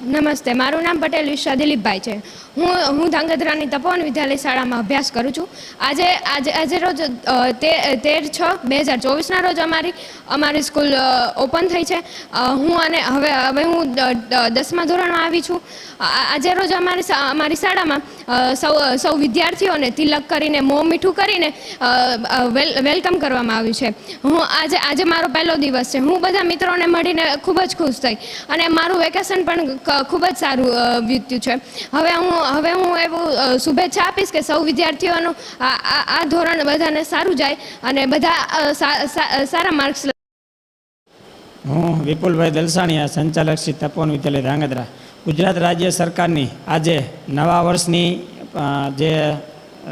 નમસ્તે, મારું નામ પટેલ વિશ્વા દિલીપભાઈ છે. હું હું ધાંગધ્રાની તપોવન વિદ્યાલય શાળામાં અભ્યાસ કરું છું. આજે આજે આજે રોજ તેર છ બે હજાર ચોવીસના રોજ અમારી અમારી સ્કૂલ ઓપન થઈ છે. હું અને હવે હવે હું દસમા ધોરણમાં આવી છું. આજે રોજ અમારી અમારી શાળામાં સૌ સૌ વિદ્યાર્થીઓને તિલક કરીને, મોં મીઠું કરીને વેલકમ કરવામાં આવ્યું છે. હું આજે આજે મારો પહેલો દિવસ છે. હું બધા મિત્રોને મળીને ખૂબ જ ખુશ થઈ અને મારું વેકેશન પણ ખૂબ જ સારું વીત્યું છે. હવે હું હવે હું એવું શુભેચ્છા આપીશ કે સૌ વિદ્યાર્થીઓનું આ ધોરણ બધાને સારું જાય અને બધા સારા માર્ક્સ હું વિપુલભાઈ દલસાણીયા, સંચાલક શ્રી તપોવન વિદ્યાલય, ધ્રાંગધ્રા. ગુજરાત રાજ્ય સરકારની આજે નવા વર્ષની જે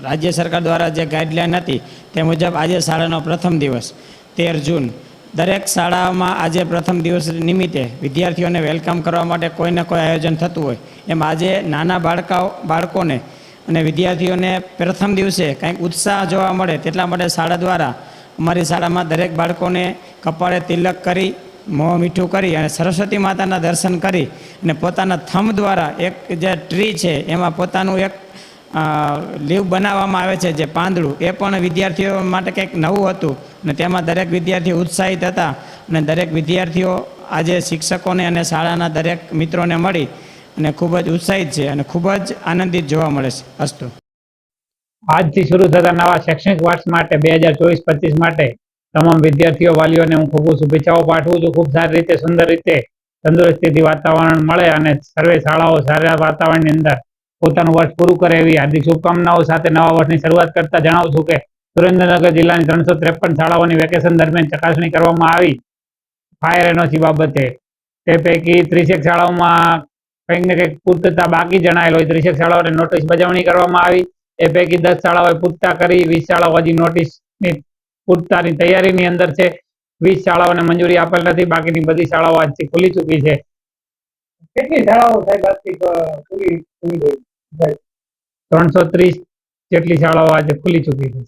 રાજ્ય સરકાર દ્વારા જે ગાઈડલાઈન હતી તે મુજબ આજે શાળાનો પ્રથમ દિવસ, તેર જૂન. દરેક શાળાઓમાં આજે પ્રથમ દિવસ નિમિત્તે વિદ્યાર્થીઓને વેલકમ કરવા માટે કોઈને કોઈ આયોજન થતું હોય. એમ આજે નાના બાળકાઓ, બાળકોને અને વિદ્યાર્થીઓને પ્રથમ દિવસે કંઈક ઉત્સાહ જોવા મળે તેટલા માટે શાળા દ્વારા અમારી શાળામાં દરેક બાળકોને કપાળે તિલક કરી મોં મીઠું કરી અને સરસ્વતી માતાના દર્શન કરી અને પોતાના થંભ દ્વારા એક જે ટ્રી છે, એમાં પોતાનું એક લીવ બનાવવામાં આવે છે જે પાંદડું, એ પણ વિદ્યાર્થીઓ માટે કંઈક નવું હતું અને તેમાં દરેક વિદ્યાર્થીઓ ઉત્સાહિત હતા અને દરેક વિદ્યાર્થીઓ આજે શિક્ષકોને અને શાળાના દરેક મિત્રોને મળી અને ખૂબ જ ઉત્સાહિત છે અને ખૂબ જ આનંદિત જોવા મળે છે. અસ્તુ. આજથી શરૂ થતા નવા શૈક્ષણિક વર્ષ માટે, બે હજાર ચોવીસ, પચીસ માટે તમામ વિદ્યાર્થીઓ, વાલીઓને હું ખૂબ શુભેચ્છાઓ પાઠવું છું. ખૂબ સારી રીતે, સુંદર રીતે તંદુરસ્તીથી વાતાવરણ મળે અને સર્વે શાળાઓ સારા વાતાવરણની અંદર પોતાનું વર્ષ પૂરું કરે એવી હાર્દિક શુભકામનાઓ સાથે નવા વર્ષની શરૂઆત કરતા જણાવું છું કે સુરેન્દ્રનગર જિલ્લાની ત્રણસો ત્રેપન શાળાઓની વેકેશન દરમિયાન ચકાસણી કરવામાં આવી. ફાયર એનઓસી બાબતે તે પૈકી ત્રીસેક શાળાઓમાં કંઈક ને કંઈક પૂર્તતા બાકી જણાયેલ હોય. ત્રીસેક શાળાઓને નોટિસ બજાવણી કરવામાં આવી. એ પૈકી દસ શાળાઓએ પૂરતા કરી. વીસ શાળાઓ હજી નોટિસની પૂરતાની તૈયારીની અંદર છે. વીસ શાળાઓને મંજૂરી આપેલ નથી. બાકીની બધી શાળાઓ આજથી ખુલી ચૂકી છે. કેટલી શાળાઓ સાહેબ આજથી ખુલી ત્રણસો ત્રીસ જેટલી શાળાઓ આજે ખુલી ચૂકી છે.